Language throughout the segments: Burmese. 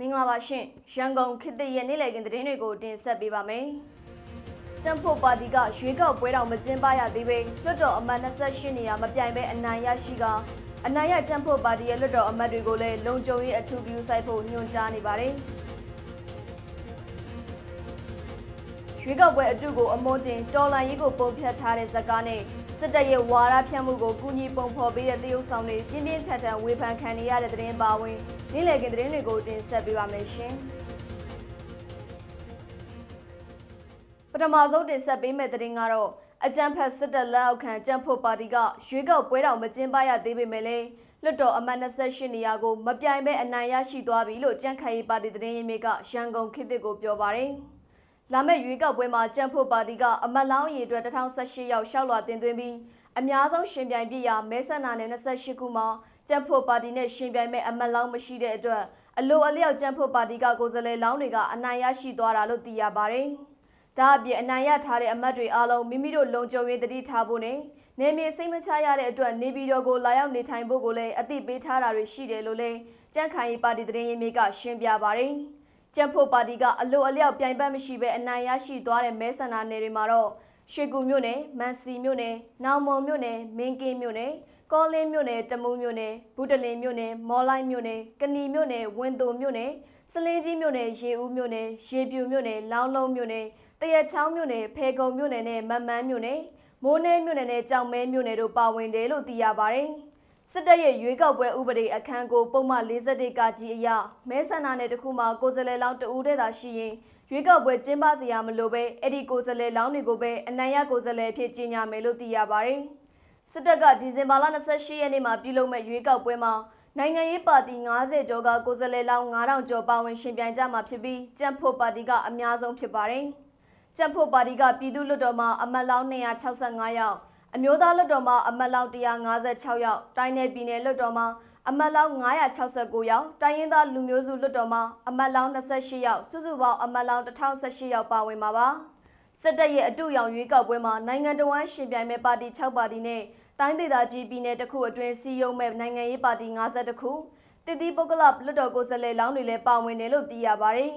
မင်္ဂလာပါရှင်ရန်ကုန်ခေတ်သစ်ရဲ့နေ့လည်ခင်းသတင်းတွေကိုတင်ဆက်ပေးပါမယ်တမ်ဖို့ပါတီကရွေးကောက်ပွဲတော်မကျင်းပရသေးပေလွှတ်တော်အမတ်28နေရာမပြိုင်ပဲအနိုင်ရရှိကအနိုင်ရတမ်ဖို့ပါတီရဲ့လွှတ်တော်အမတ်တွေကိုလည်းလုံခြုံရေးအထူးပြုဆိုင်ဖို့ညွှန်ကြားနေပါတယ်ရွေးကောက်ပွဲအတုကိုအမွန်တင်တော်လန်ရေးကိုပုံဖြတ်ထားတဲ့ဇက်ကားနဲ့စစ်တပ်ရဲ့ဝါဒဖြန့်မှုကိုကူညီပုံဖော်ပေးတဲ့တရုတ်ဆောင်တွေပြင်းပြင်းထန်ထန်ဝေဖန်ခံနေရတဲ့သတင်းပါဝင် နေ့လည်ခင်းသတင်းတွေကိုတင်ဆက်ပေးပါမယ်ရှင်။ပထမဆုံးတင်ဆက်ပေးမယ့်သတင်းကတော့အကြံဖက်စစ်တပ်လက်အောက်ခံကြံ့ဖို့ပါတီကရွေးကောက်ပွဲတော်မကျင်းပရသေးပေမဲ့လည်းလွတ်တော်အမတ်28နေရာကိုမပြိုင်ပဲအနိုင်ရရှိသွားပြီလို့ကြံ့ခိုင်ရေးပါတီသတင်းရင်းမြစ်ကရန်ကုန်ခေတ်သစ်ကိုပြောပါရယ်။လာမယ့်ရွေးကောက်ပွဲမှာကြံ့ဖို့ပါတီကအမတ်လောင်းအရေအတွက်2018ရောက်ရှောက်လွှာတင်သွင်းပြီးအများဆုံးရှင်ပြိုင်ပြရာမဲဆန္ဒနယ်28ခုမှာ ကြံ့ဖို့ပါတီနဲ့ရှင်ပြိုင်မဲ့အမတ်လောင်းမရှိတဲ့အတွက်အလိုအလျောက်ကြံ့ဖို့ပါတီကကိုယ်စားလှယ်လောင်းတွေကအနိုင်ရရှိသွားတာလို့သိရပါတယ်။ဒါအပြင်အနိုင်ရထားတဲ့အမတ်တွေအားလုံးမိမိတို့လုံခြုံရေးတတိထားဖို့နဲ့နေမြေစိတ်မချရတဲ့အတွက်နေပြည်တော်ကိုလာရောက်နေထိုင်ဖို့ကိုလည်းအသိပေးထားတာတွေရှိတယ်လို့လည်းကြံ့ခိုင်ရေးပါတီသတင်းရင်းမြစ်ကရှင်းပြပါတယ်။ကြံ့ဖို့ပါတီကအလိုအလျောက်ပြိုင်ပတ်မရှိဘဲအနိုင်ရရှိသွားတဲ့မဲဆန္ဒနယ်တွေမှာတော့ရွှေကူမြို့နယ်မန်စီမြို့နယ်နောင်မွန်မြို့နယ်မင်းကင်းမြို့နယ် ကောလင်းမြို့နယ်တမူးမြို့နယ်ဘူးတလင်မြို့နယ်မော်လိုက်မြို့နယ်ကဏီမြို့နယ်ဝင်းတုံမြို့နယ်စလင်းကြီးမြို့နယ်ရေဦးမြို့နယ်ရေပြူမြို့နယ်လောင်းလုံးမြို့နယ်တရချောင်းမြို့နယ်ဖေကုံမြို့နယ်နဲ့မမန်းမြို့နယ်မိုးနဲမြို့နယ်နဲ့ကြောင်မဲမြို့နယ်တို့ပါဝင်တယ်လို့သိရပါတယ်စစ်တပ်ရဲ့ရွေးကောက်ပွဲဥပဒေအခန်းကိုပုံမှန်41ကကြီးအရမဲဆန္ဒနယ်တစ်ခုမှာကိုယ်စားလှယ်လောင်းတဦးတည်းသာရှိရင်ရွေးကောက်ပွဲကျင်းပစရာမလိုပဲအဲ့ဒီကိုယ်စားလှယ်လောင်းတွေကိုပဲအနိုင်ရကိုယ်စားလှယ်အဖြစ်ကြီးညာမယ်လို့သိရပါတယ်။ စစ်တပ်ကဒီဇင်ဘာလ28ရက်နေ့မှာပြုလုပ်မဲ့ရွေးကောက်ပွဲမှာနိုင်ငံရေးပါတီ90ကျော်ကကိုယ်စားလှယ်လောင်း9000ကျော်ပါဝင်ရှင်ပြိုင်ကြမှာဖြစ်ပြီးကြံ့ဖို့ပါတီကအများဆုံးဖြစ်ပါတယ်။ကြံ့ဖို့ပါတီကပြည်သူ့လွှတ်တော်မှာအမတ်လောင်း265ယောက်အမျိုးသားလွှတ်တော်မှာအမတ်လောင်း156ယောက်တိုင်းနယ်ပြည်နယ်လွှတ်တော်မှာအမတ်လောင်း969ယောက်တိုင်းရင်းသားလူမျိုးစုလွှတ်တော်မှာအမတ်လောင်း28ယောက်စုစုပေါင်းအမတ်လောင်း1018ယောက်ပါဝင်ပါပါစစ်တပ်ရဲ့အတူရောင်ရွေးကောက်ပွဲမှာနိုင်ငံတော်ဝန်ရှင်ပြိုင်မဲ့ပါတီ6ပါတီနဲ့ တိုင်းဒေသကြီးပြည်နယ်တစ်ခုအတွင်းစီယုံမဲ့နိုင်ငံရေးပါတီ52ခုတည်တည်ပုဂ္ဂလလွှတ်တော်ကိုယ်စားလှယ်လောင်းတွေလည်းပါဝင်တယ်လို့သိရပါတယ်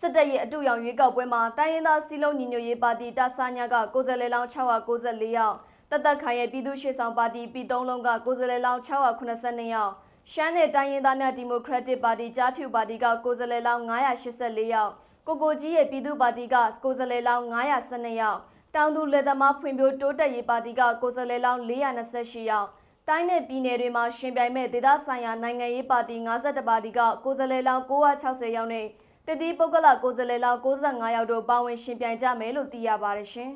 စစ်တပ်ရဲ့အတူရောင်ရွေးကောက်ပွဲမှာတိုင်းရင်းသားစီလုံးညီညွတ်ရေးပါတီတာဆာညာကကိုယ်စားလှယ်လောင်း694ယောက်တသက်ခိုင်ရဲ့ပြည်သူ့ရှေ့ဆောင်ပါတီပြည်သုံးလုံးကကိုယ်စားလှယ်လောင်း682ယောက်ရှမ်းနယ်တိုင်းရင်းသားများဒီမိုကရက်တစ်ပါတီကြားဖြူပါတီကကိုယ်စားလှယ်လောင်း984ယောက်ကိုကိုကြီးရဲ့ပြည်သူ့ပါတီကကိုယ်စားလှယ်လောင်း912ယောက် တောင်သူလက်သမားဖွံ့ဖြိုးတိုးတက်ရေးပါတီကကိုယ်စားလှယ်လောင်း428ယောက်တိုင်းနယ်ပြည်နယ်တွေမှာရှင်ပြိုင်မဲ့ဒေသဆိုင်ရာနိုင်ငံရေးပါတီ52ပါတီကကိုယ်စားလှယ်လောင်း960ယောက်နဲ့တတိပုဂ္ဂလကိုယ်စားလှယ်လောင်း65ယောက်တို့ပါဝင်ရှင်ပြိုင်ကြမယ်လို့သိရပါတယ်ရှင်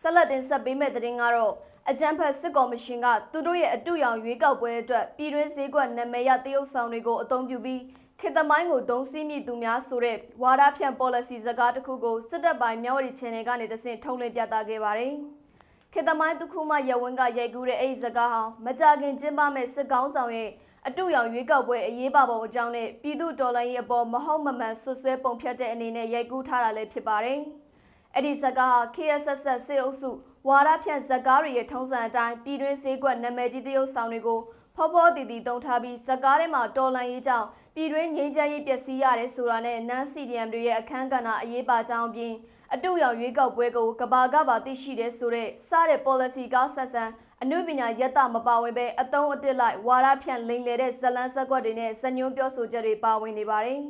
ဆက်လက်တင်ဆက်ပေးမယ့်သတင်းကတော့အကြံဖက်စစ်ကော်မရှင်ကသူတို့ရဲ့အတူရောင်ရွေးကောက်ပွဲအတွက်ပြည်တွင်းစည်းကွက်နာမည်ရတရုတ်ဆောင်တွေကိုအသုံးပြုပြီး ခေတ္တမိုင်းကိုဒုံစီးမိသူများဆိုတဲ့ဝါဒဖြန့် policy စကားတစ်ခုကိုစစ်တပ်ပိုင်းမျော်ရီ channel ကနေတဆင့်ထုတ်လွှင့်ပြသခဲ့ပါတယ်။ခေတ္တမိုင်းတစ်ခုမှရဝင်းကရိုက်ကူးတဲ့အဲ့ဒီစကားဟာမကြခင်ကျင်းပမဲ့စစ်ကောင်းဆောင်ရဲ့အတူရောင်ရွေးကောက်ပွဲအရေးပါပုံအကြောင်းနဲ့ပြည်သူတော်လှန်ရေးအပေါ်မဟုတ်မမှန်ဆွဆွဲပုံဖြတ်တဲ့အနေနဲ့ရိုက်ကူးထားတာလည်းဖြစ်ပါတယ်။အဲ့ဒီစကားဟာ KSS စစ်အုပ်စုဝါဒဖြန့်ဇက်ကားတွေရဲ့ထုံးစံအတိုင်းပြည်တွင်းဈေးကွက်နာမည်ကြီးတရုတ်ဆောင်တွေကိုဖောဖောတီတီတုံထားပြီးဇက်ကားထဲမှာတော်လန်ရေးကြောင့် ပြည်တွင်းငြိမ်းချမ်းရေးပျက်စီးရတယ်ဆိုတာနဲ့နန်းစီဒီအမ်တွေရဲ့အခန်းကဏ္ဍအရေးပါကြောင်းပြင်အတူရောင်ရွေးကောက်ပွဲကိုကဘာကပါသိရှိတဲ့ဆိုတဲ့စတဲ့ policy ကားဆက်ဆံအမှုပညာရက်တာမပါဝင်ပဲအတုံးအတစ်လိုက်ဝါဒဖြန့်လိမ်လည်တဲ့ဇလန်းဆက်ကွက်တွေနဲ့စညွှန်းပြောဆိုချက်တွေပါဝင်နေပါတယ်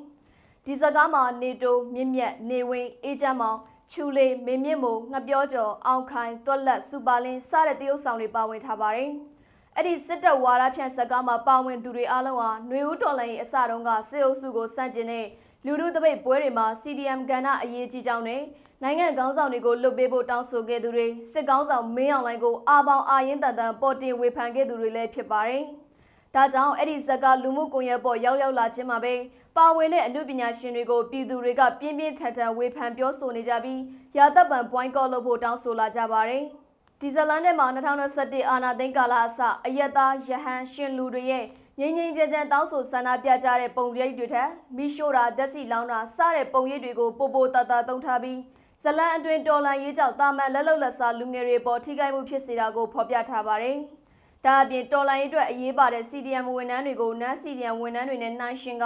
ဒီစကားမှာနေတိုမြင့်မြတ်နေဝင်းအေးချမ်းမောင်ချူလေးမင်းမြင့်မို့ငှပြောကျော်အောင်ခိုင်တွက်လက်စူပါလင်းစတဲ့တရုတ်ဆောင်တွေပါဝင်ထားပါတယ်။ အဲ့ဒီစစ်တပ်ဝါဒဖြန့်စကားမှာပါဝင်သူတွေအားလုံးဟာຫນွေဦးတော်လိုင်းရဲ့အစတုန်းကစစ်အုပ်စုကိုစန့်ကျင်တဲ့လူလူတပိတ်ပွဲတွေမှာ CDM ကဏ္ဍအရေးကြီးကြောင်းနဲ့နိုင်ငံခေါင်းဆောင်တွေကိုလွတ်ပေးဖို့တောင်းဆိုခဲ့သူတွေစစ်ကောင်းဆောင်မင်းအောင်လှိုင်ကိုအာပေါင်အာရင်တန်တန်ပေါ်တင်ဝေဖန်ခဲ့သူတွေလည်းဖြစ်ပါတယ်။ဒါကြောင့်အဲ့ဒီဇက်ကလူမှုကွန်ရက်ပေါ်ရောက်ရောက်လာခြင်းမှာပဲပါဝင်တဲ့အမှုပညာရှင်တွေကိုပြည်သူတွေကပြင်းပြင်းထန်ထန်ဝေဖန်ပြောဆိုနေကြပြီးရာတပ်ပံပွိုင်းကော့လုပ်ဖို့တောင်းဆိုလာကြပါတယ်။ ဒီဇလန်ထဲမှာ2021အာနာသိန်းကာလအစအယက်သားယဟန်ရှင်လူတွေရဲ့ငိမ့်ငိမ့်ကြမ်းကြမ်းတောင်းဆိုဆန္ဒပြကြတဲ့ပုံရိပ်တွေထက်မိရှို့တာဓာတ်စီလောင်းတာစတဲ့ပုံရိပ်တွေကိုပိုပိုတတသုံးထားပြီးဇလန်အတွင်တော်လန်ရေးကြောင့်တာမန်လက်လုံလက်စားလူငယ်တွေပေါ်ထိခိုက်မှုဖြစ်စေတာကိုဖော်ပြထားပါတယ်။ဒါအပြင်တော်လိုင်းအတွက်အရေးပါတဲ့ CDM ဝန်ထမ်းတွေကိုနန်း CDM ဝန်ထမ်းတွေနဲ့နှိုင်းယှဉ်က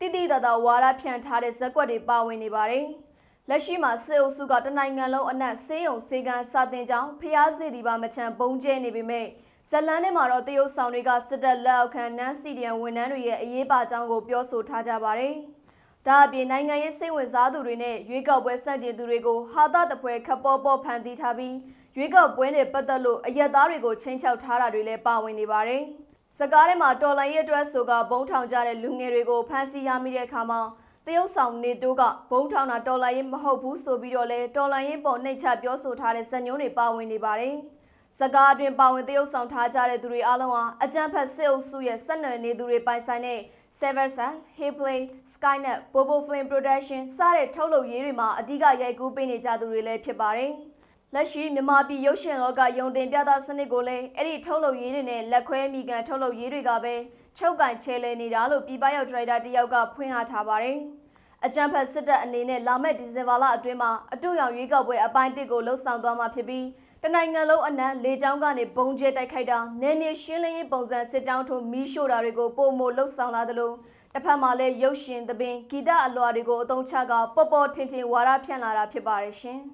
တိတိတသာဝါဒဖြန့်ထားတဲ့ဇက်ကွက်တွေပါဝင်နေပါတယ်။ လက်ရှိမှာစေအုပ်စုကတနိုင်ငံလုံးအနက်ဆေးရုံဆေးကန်းစာတင်ကြောင်းဖျားစီဒီပါမချန်ပုံကျဲနေပေမဲ့ဇလန်းထဲမှာတော့တရုတ်ဆောင်တွေကစစ်တပ်လက်အောက်ခံနန်း CDM ဝန်ထမ်းတွေရဲ့အရေးပါကြောင်းကိုပြောဆိုထားကြပါတယ်။ဒါအပြင်နိုင်ငံရေးစိတ်ဝင်စားသူတွေနဲ့ရွေးကောက်ပွဲစန့်ကျင်သူတွေကိုဟာသတပွဲခပ်ပေါ်ပေါ်ဖန်တီးထားပြီးရွေးကောက်ပွဲနဲ့ပတ်သက်လို့အရက်သားတွေကိုချင်းချောက်ထားတာတွေလည်းပါဝင်နေပါတယ်။စကားထဲမှာတော်လိုင်းရဲ့အတွက်ဆိုကဘုံထောင်ကြတဲ့လူငယ်တွေကိုဖမ်းဆီးရမိတဲ့အခါမှာ တရုတ်ဆောင်နေတိုးကဘုံထောင်တာတော်လိုင်းရေးမဟုတ်ဘူးဆိုပြီးတော့လဲတော်လိုင်းရေးပေါ်နှိတ်ချပြောဆိုထားတဲ့ဇညုံးတွေပါဝင်နေပါတယ်။စကားအတွင်းပါဝင်တရုတ်ဆောင်ထားကြတဲ့သူတွေအားလုံးဟာအကြမ်းဖက်စစ်အုပ်စုရဲ့ဆက်နွယ်နေသူတွေပိုင်ဆိုင်တဲ့ Severson, Hayplay, Skynet, Bobo Flame Production စတဲ့ထုတ်လုပ်ရေးတွေမှာအဓိကရိုက်ကူးပေးနေကြသူတွေလည်းဖြစ်ပါတယ်။လက်ရှိမြန်မာပြည်ရုပ်ရှင်လောကယုံတင်ပြသစနစ်ကိုလည်းအဲ့ဒီထုတ်လုပ်ရေးတွေနဲ့လက်ခွဲမိကန်ထုတ်လုပ်ရေးတွေကပဲ ချုပ်ကင်ချဲလဲနေတာလို့ပြည်ပရောက်ဒရိုက်တာတယောက်ကဖွင့်ဟထားပါတယ်။အကြံဖတ်စစ်တပ်အနေနဲ့လာမယ့်ဒီဇင်ဘာလအတွင်းမှာအတူရောင်ရွေးကောက်ပွဲအပိုင်းတစ်ကိုလှုပ်ဆောင်သွားမှာဖြစ်ပြီးတနိုင်ငံလုံးအနှံလေကြောင်းကနေဘုံကျဲတိုက်ခိုက်တာနယ်မြေရှင်းလင်းရေးပုံစံစစ်ကြောင်းထိုးမီးရှို့တာတွေကိုပုံမလှုပ်ဆောင်လာသလိုတစ်ဖက်မှာလည်းရုပ်ရှင်သပင်ဂီတအလွှာတွေကိုအသုံးချကပေါ်ပေါ်ထင်ထင်ဝါဒဖြန့်လာတာဖြစ်ပါတယ်ရှင်။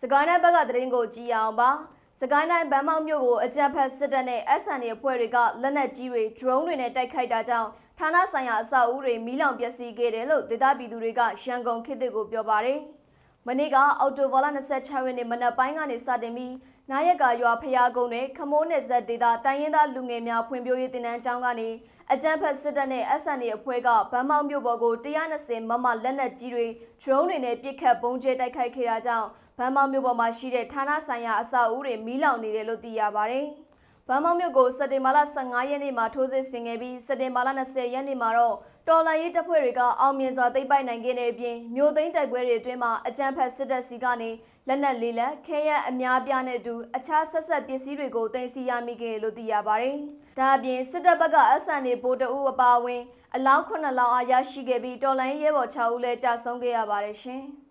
စကိုင်းတိုင်းဘက်ကသတင်းကိုကြည့်အောင်ပါ။ စကိုင်းတိုင်းဗန်းမောက်မြို့ကိုအကြမ်းဖက်စစ်တပ်နဲ့ SN အဖွဲ့တွေကလက်နက်ကြီးတွေ drone တွေနဲ့တိုက်ခိုက်တာကြောင့်ဌာနဆိုင်ရာအဆောက်အဦတွေမီးလောင်ပျက်စီးခဲ့တယ်လို့ဒေသပြည်သူတွေကရန်ကုန်ခေတ်သစ်ကိုပြောပါတယ်။မနေ့ကအော်တိုဘာလ26ရက်နေ့မနက်ပိုင်းကနေစတင်ပြီးနာယကရွာဖျားကုန်းနဲ့ခမိုးနယ်ဇက်ဒေသတိုင်းရင်းသားလူငယ်များဖွံ့ဖြိုးရေးတင်နန်းကျောင်းကနေအကြမ်းဖက်စစ်တပ်နဲ့ SN အဖွဲ့ကဗန်းမောက်မြို့ပေါ်ကို120မမလက်နက်ကြီးတွေ drone တွေနဲ့ပစ်ခတ်ပုံကျဲတိုက်ခိုက်ခဲ့တာကြောင့် ဗန်းမောက်မြို့ပေါ်မှာရှိတဲ့ဌာနဆိုင်ရာအဆောက်အဦတွေမီးလောင်နေတယ်လို့သိရပါတယ်။ဗန်းမောက်မြို့ကိုစက်တင်ဘာလ15ရက်နေ့မှာထိုးစစ်ဆင်ခဲ့ပြီးစက်တင်ဘာလ20ရက်နေ့မှာတော့တော်လန်ရေးတပ်ဖွဲ့တွေကအောင်မြင်စွာသိမ်းပိုက်နိုင်ခဲ့တဲ့အပြင်မြို့သိမ်းတိုက်ပွဲတွေအတွင်းမှာအကြမ်းဖက်စစ်တပ်စီကနေလက်နက်လေးလက်ခဲယမ်းအများပြားနဲ့အတူအခြားဆက်ဆက်ပစ္စည်းတွေကိုတင်စီရမိခဲ့လို့သိရပါတယ်။ဒါအပြင်စစ်တပ်ဘက်ကအဆန်နေဗိုလ်တအုပ်အပါအဝင်အလောင်း9လောင်းအားရရှိခဲ့ပြီးတော်လန်ရေးရဲဘော်6ဦးလည်းကြာဆုံးခဲ့ရပါတယ်ရှင်။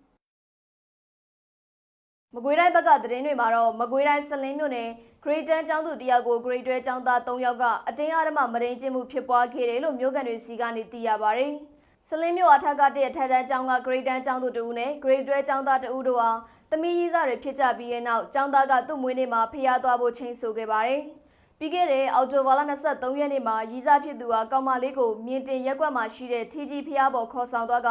မကွေးတိုင်းဘက်ကသတင်းတွေမှာတော့မကွေးတိုင်းစလင်းမြို့နယ်ဂရိတန်ကျောင်းသူတယောက်ကိုဂရိတွဲကျောင်းသား3ယောက်ကအတင်းအဓမ္မမရင်းကျင်းမှုဖြစ်ပွားခဲ့တယ်လို့မြို့ကန်တွေစီကနေသိရပါတယ်။စလင်းမြို့အထက်ကတည်းထက်တန်းကျောင်းကဂရိတန်ကျောင်းသူတဦးနဲ့ဂရိတွဲကျောင်းသားတဦးတို့ဟာသမီးကြီးစားတွေဖြစ်ကြပြီးတဲ့နောက်ကျောင်းသားကသူ့မွေးနေ့မှာဖျားသွားဖို့ချိန်ဆိုခဲ့ပါတယ်။ပြီးခဲ့တဲ့အောက်တိုဘာလ23ရက်နေ့မှာရီစားဖြစ်သူဟာကောင်မလေးကိုမြင်တင်ရက်ကွက်မှာရှိတဲ့ထီကြီးဖျားပေါ်ခေါ်ဆောင်သွားက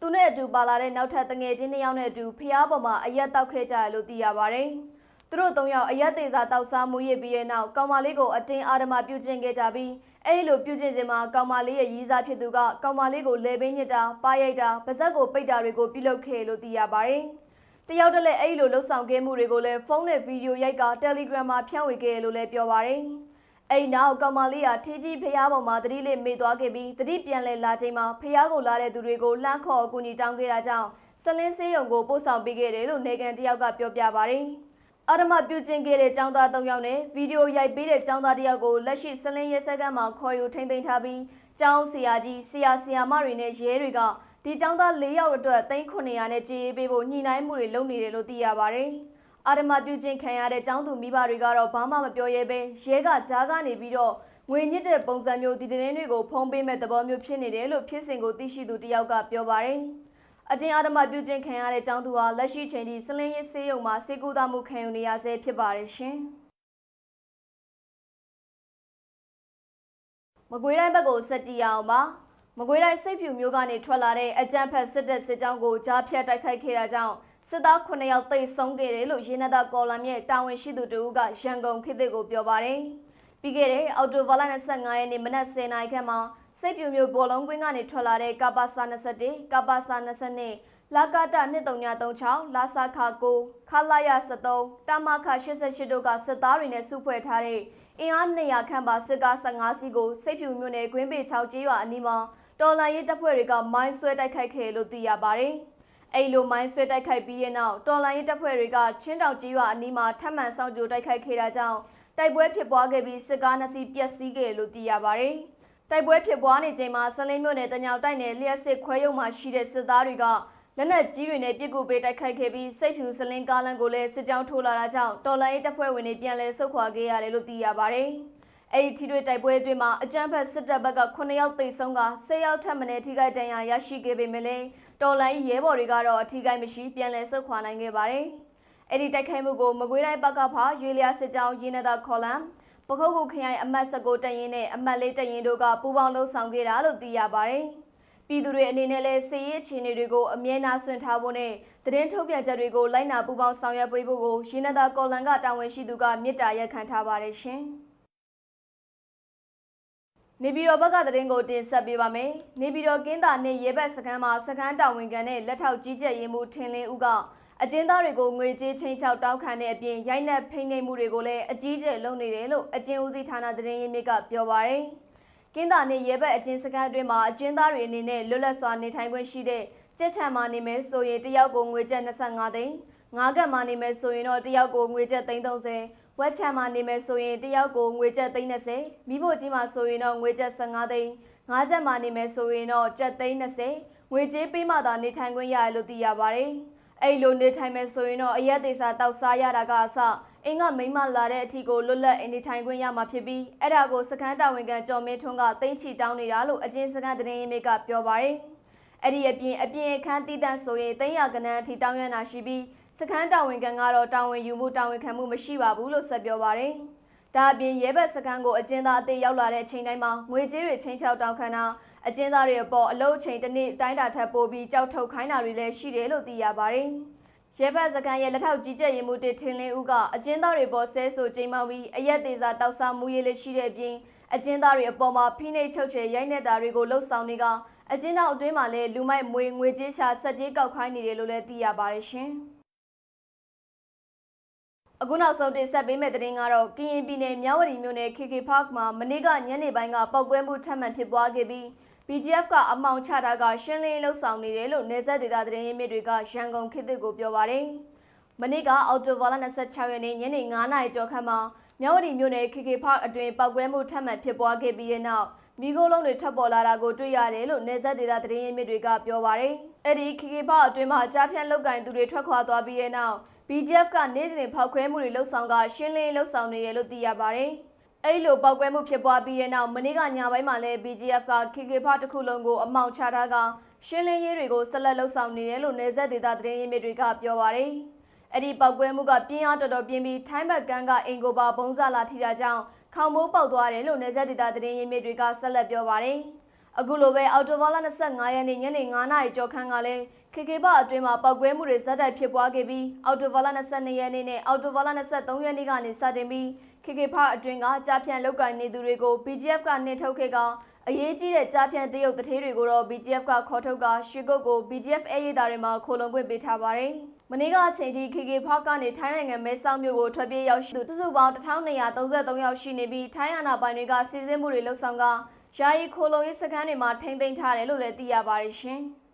သူနဲ့အတူပါလာတဲ့နောက်ထပ်တငယ်ချင်းနှစ်ယောက်နဲ့အတူဖျားပေါ်မှာအရက်တောက်ခဲ့ကြရလို့သိရပါတယ်။သူတို့သုံးယောက်အရက်သေးစာတောက်စားမှုရစ်ပြီးတဲ့နောက်ကောင်မလေးကိုအတင်းအာဓမ္မပြုကျင့်ခဲ့ကြပြီးအဲဒီလိုပြုကျင့်ခြင်းမှာကောင်မလေးရဲ့ရည်စားဖြစ်သူကကောင်မလေးကိုလေပင်းညစ်တာပါရိုက်တာပါဇက်ကိုပိတ်တာတွေကိုပြုလုပ်ခဲ့လို့သိရပါတယ်။တယောက်တည်းလည်းအဲဒီလိုလှုပ်ဆောင်ခဲ့မှုတွေကိုလည်းဖုန်းနဲ့ဗီဒီယိုရိုက်က Telegram မှာဖြန့်ဝေခဲ့လို့လည်းပြောပါတယ်။ အဲ့နောက်ကောင်မလေးဟာထီကြီးဖျားပေါ်မှာတတိလေးမေ့သွားခဲ့ပြီးတတိပြန်လဲလာချိန်မှာဖျားကိုလာတဲ့သူတွေကိုလှမ်းခေါ်အကူအညီတောင်းခဲ့တာကြောင့်စလင်းစေးရုံကိုပို့ဆောင်ပေးခဲ့တယ်လို့နေကန်တယောက်ကပြောပြပါတယ်။အာရမပြုကျင့်ခဲ့တဲ့ចောင်းသား၃ယောက်နဲ့ဗီဒီယိုရိုက်ပေးတဲ့ចောင်းသားတယောက်ကိုလက်ရှိစလင်းရဲစက်ကမ်းမှာခေါ်ယူထိန်းသိမ်းထားပြီးចောင်းဆရာကြီးဆရာဆရာမတွေနဲ့ရဲတွေကဒီចောင်းသား၄ယောက်အတွက်3900နဲ့ကြေးပေးဖို့ညှိနှိုင်းမှုတွေလုပ်နေတယ်လို့သိရပါတယ်။ အာရမပြုချင်းခံရတဲ့ចောင်းသူမိဘတွေကတော့ဘာမှမပြောရဲပဲရဲကကြားကနေပြီးတော့ငွေညစ်တဲ့ပုံစံမျိုးဒီတင်းတွေကိုဖုံးပေးမဲ့သဘောမျိုးဖြစ်နေတယ်လို့ဖြစ်စဉ်ကိုသိရှိသူတယောက်ကပြောပါတယ်။အတင်းအာရမပြုချင်းခံရတဲ့ចောင်းသူဟာလက်ရှိချိန်ထိစလင်းရေးဆေးရုံမှာစေကူတာမှုခံယူနေရဆဲဖြစ်ပါတယ်ရှင်။မကွေးတိုင်းဘက်ကိုဆက်ကြည့်အောင်ပါ။မကွေးတိုင်းစိတ်ဖြူမျိုးကနေထွက်လာတဲ့အကြမ်းဖက်စစ်တပ်စစ်ကြောင်းကိုကြားဖြတ်တိုက်ခိုက်ခဲ့တာကြောင့် စစ်သား9ယောက်သိဆုံးခဲ့တယ်လို့ရင်းနှတာကော်လမ်ရဲ့တာဝန်ရှိသူတို့ကရန်ကုန်ခေတ်သစ်ကိုပြောပါတယ်။ပြီးခဲ့တဲ့အော်တိုဘာလ25ရက်နေ့မနက်10:00နာရီခန့်မှာစိတ်ပြူမျိုးဘောလုံးကွင်းကနေထွက်လာတဲ့ကပါစာ21ကပါစာ22လာကာတာ2336လာစာခါ9ခလာရ73တာမခ88တို့ကစစ်သားတွေနဲ့စုဖွဲ့ထားတဲ့အင်အား200ခန့်ပါစစ်ကား15စီးကိုစိတ်ဖြူမျိုးနယ်ကွင်းပေ6ကျေးရွာအနီးမှာတော်လန်ရေးတပ်ဖွဲ့တွေကမိုင်းဆွဲတိုက်ခိုက်ခဲ့လို့သိရပါတယ်။ အဲ့လိုမိုင်းဆွဲတိုက်ခိုက်ပြီးတဲ့နောက်တော်လိုင်းရေးတပ်ဖွဲ့တွေကချင်းတောင်ကြီးရွာအနီးမှာထပ်မံစောင့်ကြိုတိုက်ခိုက်ခဲ့တာကြောင့်တိုက်ပွဲဖြစ်ပွားခဲ့ပြီးစစ်ကားနှစ်စီးပျက်စီးခဲ့လို့သိရပါတယ်။တိုက်ပွဲဖြစ်ပွားနေချိန်မှာဆလင်းမြို့နယ်တညောင်တိုက်နယ်လျှက်စစ်ခွဲရုံမှာရှိတဲ့စစ်သားတွေကလက်နက်ကြီးတွေနဲ့ပြစ်ကူပေးတိုက်ခိုက်ခဲ့ပြီးစိတ်ဖြူစလင်းကားလမ်းကိုလည်းစစ်ကြောင်းထိုးလာတာကြောင့်တော်လိုင်းတပ်ဖွဲ့ဝင်တွေပြန်လည်ဆုတ်ခွာခဲ့ရတယ်လို့သိရပါတယ်။အဲ့ဒီထိတွေ့တိုက်ပွဲအတွင်းမှာအကြမ်းဖက်စစ်တပ်ဘက်က9ယောက်သေဆုံးက10ယောက်ထပ်မံထိခိုက်ဒဏ်ရာရရှိခဲ့ပေမဲ့လည်း တော်လိုင်းရဲဘော်တွေကတော့အထိခိုက်မရှိပြန်လည်ဆုတ်ခွာနိုင်ခဲ့ပါတယ်။အဲ့ဒီတိုက်ခိုက်မှုကိုမကွေးတိုင်းဘက်ကဖာရွေလျာစစ်ကြောင်းရင်းနတာခေါ်လံပခုတ်ကူခရိုင်အမှတ်19တရင်နဲ့အမှတ်4တရင်တို့ကပူးပေါင်းလှုပ်ဆောင်ခဲ့တာလို့သိရပါတယ်။ပြည်သူတွေအနေနဲ့လည်းစီရေးအခြေအနေတွေကိုအမြဲတမ်းဆွင့်ထားဖို့နဲ့သတင်းထုတ်ပြန်ချက်တွေကိုလိုက်နာပူးပေါင်းဆောင်ရွက်ပေးဖို့ကိုရင်းနတာကော်လန်ကတာဝန်ရှိသူကမြစ်တာရက်ခံထားပါတယ်ရှင်။ နေပြည်တော်ဘက်ကသတင်းကိုတင်ဆက်ပေးပါမယ်။နေပြည်တော်ကင်းတာနေရဲဘက်စခန်းမှာစခန်းတာဝန်ခံနဲ့လက်ထောက်ကြီးကြပ်ရေးမှူးထင်လင်းဦးကအကျဉ်းသားတွေကိုငွေကြေးချင်းချောက်တောင်းခံတဲ့အပြင်ရိုက်နှက်ဖိနှိပ်မှုတွေကိုလည်းအကြီးကျယ်လုပ်နေတယ်လို့အကျဉ်းဦးစီးဌာနသတင်းရင်းမြစ်ကပြောပါရယ်။ကင်းတာနေရဲဘက်အကျဉ်းစခန်းအတွင်းမှာအကျဉ်းသားတွေအနေနဲ့လွတ်လပ်စွာနေထိုင်ခွင့်ရှိတဲ့ကြက်ချံမာနေမယ်ဆိုရင်တယောက်ကိုငွေကျပ်25သိန်းငါးကတ်မာနေမယ်ဆိုရင်တော့တယောက်ကိုငွေကျပ်330 ဝက်ချံမာနေမယ်ဆိုရင်တယောက်ကိုငွေကျပ်30မိဖို့ကြီးမှာဆိုရင်တော့ငွေကျပ်15သိန်းငါးချက်မာနေမယ်ဆိုရင်တော့ကျပ်သိန်း30ငွေကြေးပေးမှသာနေထိုင်ခွင့်ရတယ်လို့သိရပါတယ်။အဲ့လိုနေထိုင်မယ်ဆိုရင်တော့အရက်သေးစာတောက်စားရတာကအစအင်းကမိမလာတဲ့အထီကိုလွတ်လပ်အနေထိုင်ခွင့်ရမှာဖြစ်ပြီးအဲ့ဒါကိုစခန်းတာဝန်ခံကျော်မင်းထွန်းကသိန်းချီတောင်းနေတာလို့အကျဉ်းစခန်းသတင်းရင်းမြစ်ကပြောပါတယ်။အဲ့ဒီအပြင်အပြင်အခန်းတည်တံ့ဆိုရင်သိန်းရကနန်းအထိတောင်းရနာရှိပြီး စခန်းတာဝန်ခံကတော့တာဝန်ယူမှုတာဝန်ခံမှုမရှိပါဘူးလို့ဆက်ပြောပါတယ်။ဒါအပြင်ရဲဘက်စခန်းကိုအကျဉ်းသားအသေးရောက်လာတဲ့အချိန်တိုင်းမှာငွေကြေးတွေချင်းချောက်တောင်းခံတာအကျဉ်းသားတွေအပေါ်အလုပ်ချိန်တစ်နေ့တိုင်းတာထပ်ပိုးပြီးကြောက်ထုတ်ခိုင်းတာတွေလည်းရှိတယ်လို့သိရပါတယ်။ရဲဘက်စခန်းရဲ့လက်ထောက်ကြီးကြပ်ရေးမှူးတစ်ထင်းလင်းဦးကအကျဉ်းသားတွေပေါ်ဆဲဆိုချိန်မှပြီးအရက်သေးစာတောက်စားမှုရေးလေးရှိတဲ့အပြင်အကျဉ်းသားတွေအပေါ်မှာဖိနှိပ်ချုပ်ချယ်ရိုက်နှက်တာတွေကိုလှုပ်ဆောင်နေကအကျဉ်းသားအတွင်းမှာလည်းလူမိုက်မွေငွေကြေးရှာဆက်ကြေးကောက်ခိုင်းနေတယ်လို့လည်းသိရပါတယ်ရှင်။ အခုနောက်ဆုံးတင်ဆက်ပေးမယ့်သတင်းကတော့ကရင်ပြည်နယ်မြဝတီမြို့နယ် KK Park မှာမနေ့ကညနေပိုင်းကပောက်ကွဲမှုထပ်မံဖြစ်ပွားခဲ့ပြီး BGF ကအမောင်ချတာကရှင်းလင်းလှုပ်ဆောင်နေတယ်လို့နေဆက်ဒေတာသတင်းရင်းမြစ်တွေကရန်ကုန်ခေတ်သစ်ကိုပြောပါရယ်။မနေ့ကအော်တိုဗာလာ26ရက်နေ့ညနေ9:00နာရီကျော်ခန့်မှာမြဝတီမြို့နယ် KK Park အတွင်ပောက်ကွဲမှုထပ်မံဖြစ်ပွားခဲ့ပြီးတဲ့နောက်မိခိုးလုံးတွေထပ်ပေါ်လာတာကိုတွေ့ရတယ်လို့နေဆက်ဒေတာသတင်းရင်းမြစ်တွေကပြောပါရယ်။အဲ့ဒီ KK Park အတွင်မှာကြားဖြတ်လောက်ကင်သူတွေထွက်ခွာသွားပြီးတဲ့နောက် BGF ကနေ့စဉ်ဖောက်ခွဲမှုတွေလှုပ်ဆောင်ကရှင်းလင်းလှုပ်ဆောင်နေတယ်လို့သိရပါတယ်။အဲ့လိုပောက်ကွဲမှုဖြစ်ပွားပြီးတဲ့နောက်မနေ့ကညပိုင်းမှာလည်း BGF က KK ဖတစ်ခုလုံးကိုအမောင်ချထားကရှင်းလင်းရေးတွေကိုဆက်လက်လှုပ်ဆောင်နေတယ်လို့နေဆက်ဒေတာသတင်းရင်းမြစ်တွေကပြောပါတယ်။အဲ့ဒီပောက်ကွဲမှုကပြင်းအားတော်တော်ပြင်းပြီးထိုင်းဘက်ကန်းကအင်ကိုပါဘုံစားလာထိတာကြောင့်ခေါင်မိုးပေါက်သွားတယ်လို့နေဆက်ဒေတာသတင်းရင်းမြစ်တွေကဆက်လက်ပြောပါတယ်။ အခုလိုပဲအော်တိုဘာလ25ရက်နေ့ညနေ9:00နာရီကျော်ခန့်ကလည်း KK ဘအတွင်းမှာပောက်ကွဲမှုတွေဇက်တိုက်ဖြစ်ပွားခဲ့ပြီးအော်တိုဘာလ22ရက်နေ့နဲ့အော်တိုဘာလ23ရက်နေ့ကနေစတင်ပြီး KK ဘအတွင်းကကြားဖြန့်လောက်ကင်နေသူတွေကို BGF ကနှင်ထုတ်ခဲ့ကအရေးကြီးတဲ့ကြားဖြန့်တရုတ်တထေးတွေကိုတော့ BGF ကခေါ်ထုတ်ကရွှေကုတ်ကို BGF အေးရတာတွေမှာခိုလုံခွင့်ပေးထားပါတယ်။မနေ့ကအချိန်ထိ KK ဘကနေထိုင်းနိုင်ငံမဲဆောက်မြို့ကိုထွက်ပြေးရောက်ရှိသူစုစုပေါင်း1233ယောက်ရှိနေပြီးထိုင်းအာဏာပိုင်တွေကစီစဉ်မှုတွေလှုပ်ဆောင်က ယာယီခိုလုံရေးစခန်းတွေမှာထိန်းသိမ်းထားတယ်လို့လည်းသိရပါတယ်ရှင်။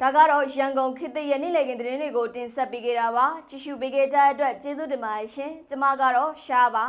ဒါကတော့ရန်ကုန်ခေတ်သစ်ရဲ့နေ့လည်ခင်းသတင်းတွေကိုတင်ဆက်ပေးခဲ့တာပါကြည့်ရှုပေးခဲ့ကြတဲ့အတွက်ကျေးဇူးတင်ပါတယ်ရှင်ကျမကတော့ရှားပါ